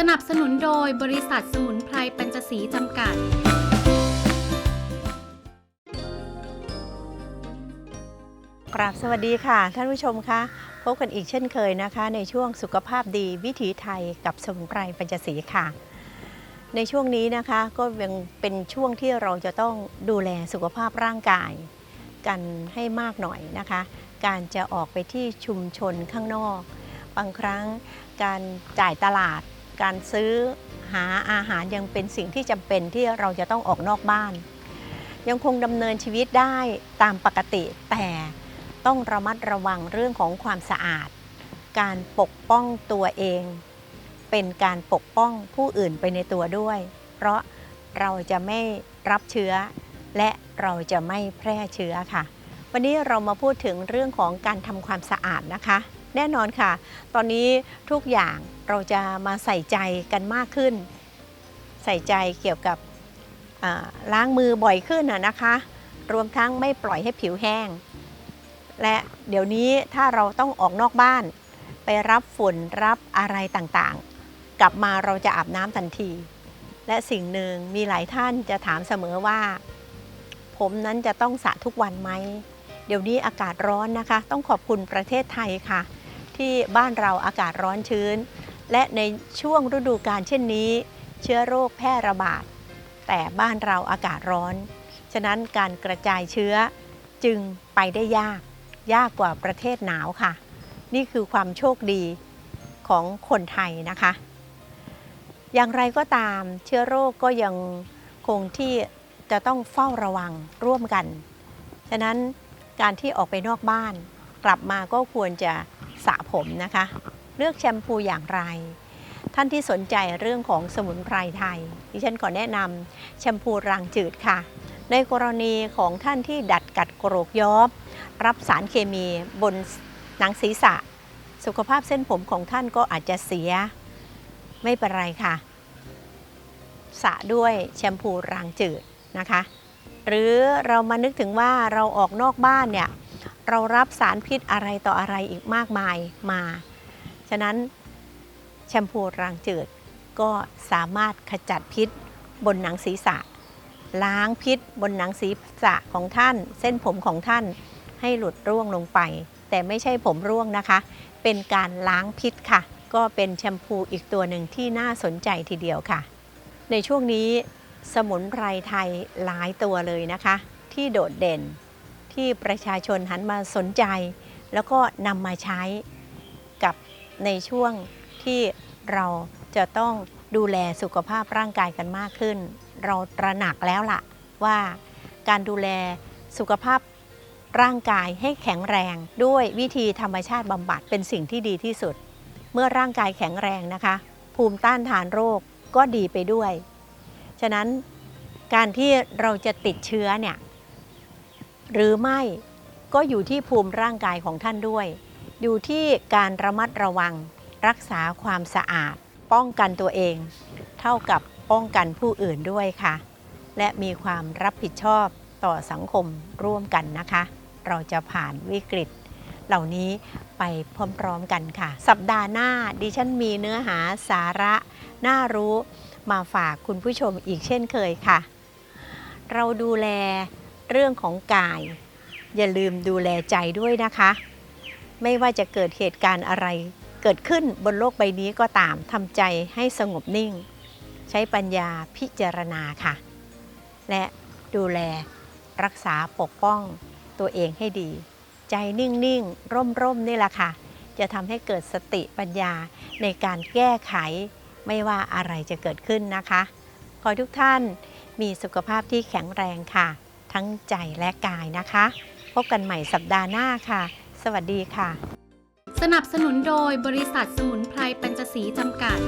สนับสนุนโดยบริษัทสมุนไพรปัญจศรีจำกัด กราบสวัสดีค่ะ ท่านผู้ชมคะพบกันอีกเช่นเคยนะคะ ในช่วงสุขภาพดีวิถีไทยกับสมุนไพรปัญจศรีค่ะ ในช่วงนี้นะคะก็ยังเป็นช่วงที่เราจะต้องดูแลสุขภาพร่างกาย กันให้มากหน่อยนะคะ การจะออกไปที่ชุมชนข้างนอก บางครั้งการจ่ายตลาด การซื้อหาอาหารยังเป็นสิ่งที่จำเป็นที่เราจะต้องออกนอกบ้าน ยังคงดำเนินชีวิตได้ตามปกติ แต่ต้องระมัดระวังเรื่องของความสะอาด การปกป้องตัวเอง เป็นการปกป้องผู้อื่นไปในตัวด้วย เพราะเราจะไม่รับเชื้อ และเราจะไม่แพร่เชื้อค่ะ วันนี้เรามาพูดถึงเรื่องของการทำความสะอาดนะคะ แน่นอนค่ะ ตอนนี้ทุกอย่างเราจะมาใส่ใจกันมากขึ้น ใส่ใจเกี่ยวกับล้างมือบ่อยขึ้นนะนะคะ รวมทั้งไม่ปล่อยให้ผิวแห้ง และเดี๋ยวนี้ถ้าเราต้องออกนอกบ้าน ไปรับฝุ่นรับอะไรต่างๆ กลับมาเราจะอาบน้ำทันที และสิ่งหนึ่งมีหลายท่านจะถามเสมอว่า ผมนั้นจะต้องสระทุกวันไหมเดี๋ยวนี้อากาศร้อนนะคะ ต้องขอบคุณประเทศไทยค่ะ ที่บ้านเราอากาศร้อนชื้น และในช่วงฤดูกาลเช่นนี้ เชื้อโรคแพร่ระบาด แต่บ้านเราอากาศร้อน ฉะนั้นการกระจายเชื้อจึงไปได้ยาก ยากกว่าประเทศหนาวค่ะ นี่คือความโชคดีของคนไทยนะคะ อย่างไรก็ตามเชื้อโรคก็ยังคงที่จะต้องเฝ้าระวังร่วมกัน ฉะนั้นการที่ออกไปนอกบ้าน กลับมาก็ควรจะสระผมนะคะ เลือกแชมพูอย่างไร ท่านที่สนใจเรื่องของสมุนไพรไทย ดิฉันขอแนะนำแชมพูรางจืดค่ะ ในกรณีของท่านที่ดัดกัดโกรกย้อมรับสารเคมีบนหนังศีรษะ สุขภาพเส้นผมของท่านก็อาจจะเสีย ไม่เป็นไรค่ะสระด้วยแชมพูรางจืดนะคะ หรือเรามานึกถึงว่าเราออกนอกบ้านเนี่ย เรารับสารพิษอะไรต่ออะไรอีกมากมายมา ฉะนั้นแชมพูรางจืดก็สามารถขจัดพิษบนหนังศีรษะ ล้างพิษบนหนังศีรษะของท่าน เส้นผมของท่านให้หลุดร่วงลงไป แต่ไม่ใช่ผมร่วงนะคะ เป็นการล้างพิษค่ะ ก็เป็นแชมพูอีกตัวหนึ่งที่น่าสนใจทีเดียวค่ะ ในช่วงนี้สมุนไพรไทยหลายตัวเลยนะคะ ที่โดดเด่น ที่ประชาชนหันมาสนใจ แล้วก็นำมาใช้กับในช่วงที่เราจะต้องดูแลสุขภาพร่างกายกันมากขึ้น เราตระหนักแล้วล่ะว่าการดูแลสุขภาพร่างกายให้แข็งแรง ด้วยวิธีธรรมชาติบำบัดเป็นสิ่งที่ดีที่สุด เมื่อร่างกายแข็งแรงนะคะ ภูมิต้านทานโรคก็ดีไปด้วย ฉะนั้นการที่เราจะติดเชื้อเนี่ย หรือไม่ก็อยู่ที่ภูมิร่างกายของท่านด้วย อยู่ที่การระมัดระวัง รักษาความสะอาด ป้องกันตัวเอง เท่ากับป้องกันผู้อื่นด้วยค่ะ และมีความรับผิดชอบต่อสังคมร่วมกันนะคะ เราจะผ่านวิกฤต เหล่านี้ไปพร้อมๆกันค่ะ สัปดาห์หน้าดิฉันมีเนื้อหาสาระน่ารู้มาฝากคุณผู้ชมอีกเช่นเคยค่ะ เราดูแล เรื่องของกาย อย่าลืมดูแลใจด้วยนะคะ ไม่ว่าจะเกิดเหตุการณ์อะไร เกิดขึ้นบนโลกใบนี้ก็ตามทำใจให้สงบนิ่ง ใช้ปัญญาพิจารณาค่ะ และดูแลรักษาปกป้องตัวเองให้ดี ใจนิ่งๆ ร่มๆ นี่แหละค่ะ จะทำให้เกิดสติปัญญาในการแก้ไข ไม่ว่าอะไรจะเกิดขึ้นนะคะ ขอทุกท่านมีสุขภาพที่แข็งแรงค่ะ ทั้งใจและกายนะคะ พบกันใหม่สัปดาห์หน้าค่ะ สวัสดีค่ะ สนับสนุนโดยบริษัทสมุนไพรปัญจศรีจำกัด